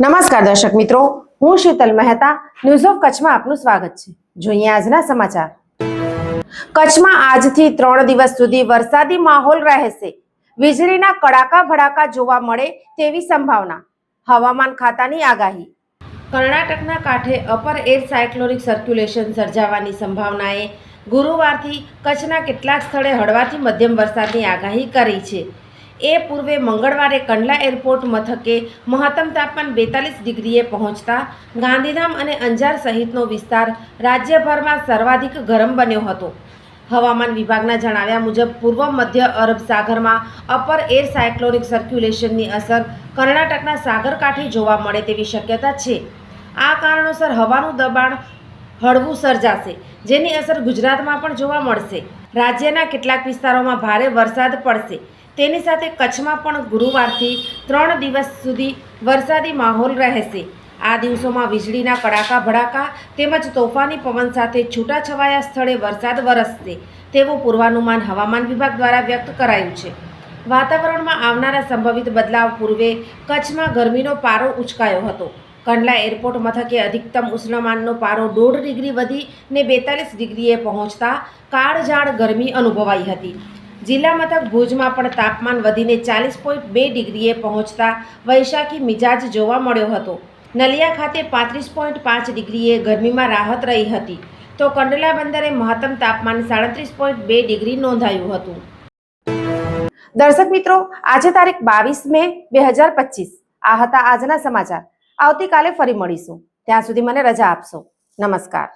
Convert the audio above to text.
નમસ્કાર દર્શક મિત્રો, હું શીતલ મહેતા ન્યૂઝ ઓફ કચ્છમાં આપનું સ્વાગત છે. જોઈએ આજના સમાચાર. કચ્છમાં આજથી ત્રણ દિવસ સુધી વરસાદી માહોલ રહેશે. વીજળીના કડાકા ભડાકા જોવા મળે તેવી સંભાવના. હવામાન ખાતાની આગાહી. કર્ણાટકના કાંઠે અપર એર સાયક્લોનિક સર્ક્યુલેશન સર્જાવાની સંભાવનાએ ગુરુવારથી કચ્છના કેટલાક સ્થળે હળવાથી મધ્યમ વરસાદની આગાહી કરી છે. એ પૂર્વે મંગળવારે કંડલા એરપોર્ટ મથકે મહત્તમ તાપમાન બેતાલીસ ડિગ્રીએ પહોંચતા ગાંધીધામ અને અંજાર સહિતનો વિસ્તાર રાજ્યભરમાં સર્વાધિક ગરમ બન્યો હતો. હવામાન વિભાગના જણાવ્યા મુજબ, પૂર્વ મધ્ય અરબ સાગરમાં અપર એર સાયક્લોનિક સર્ક્યુલેશનની અસર કર્ણાટકના સાગરકાંઠે જોવા મળે તેવી શક્યતા છે. આ કારણોસર હવાનું દબાણ હળવું સર્જાશે, જેની અસર ગુજરાતમાં પણ જોવા મળશે. રાજ્યના કેટલાક વિસ્તારોમાં ભારે વરસાદ પડશે. તેની સાથે કચ્છમાં પણ ગુરુવારથી ત્રણ દિવસ સુધી વરસાદી માહોલ રહેશે. આ દિવસોમાં વીજળીના કડાકા ભડાકા તેમજ તોફાની પવન સાથે છૂટાછવાયા સ્થળે વરસાદ વરસશે તેવું પૂર્વાનુમાન હવામાન વિભાગ દ્વારા વ્યક્ત કરાયું છે. વાતાવરણમાં આવનારા સંભવિત બદલાવ પૂર્વે કચ્છમાં ગરમીનો પારો ઉચકાયો હતો. કંડલા એરપોર્ટ મથકે અધિકતમ ઉષ્ણમાનનો પારો દોઢ ડિગ્રી વધીને બેતાલીસ ડિગ્રીએ પહોંચતા કાળઝાળ ગરમી અનુભવાઈ હતી. જિલ્લા મથક ભુજમાં પણ તાપમાન વધીને ચાલીસ પોઈન્ટ બે ડિગ્રીએ પહોંચતા વૈશાખી મિજાજ જોવા મળ્યો હતો. નલિયા ખાતે પાંત્રીસ પોઈન્ટ પાંચ ડિગ્રીએ ગરમીમાં રાહત રહી હતી. તો કંડલા બંદરે મહત્તમ તાપમાન સાડત્રીસ પોઈન્ટ બે ડિગ્રી નોંધાયું હતું. દર્શક મિત્રો, આજે તારીખ બાવીસ મે બે હજાર પચીસ. આ હતા આજના સમાચાર. આવતીકાલે ફરી મળીશું. ત્યાં સુધી મને રજા આપશો. નમસ્કાર.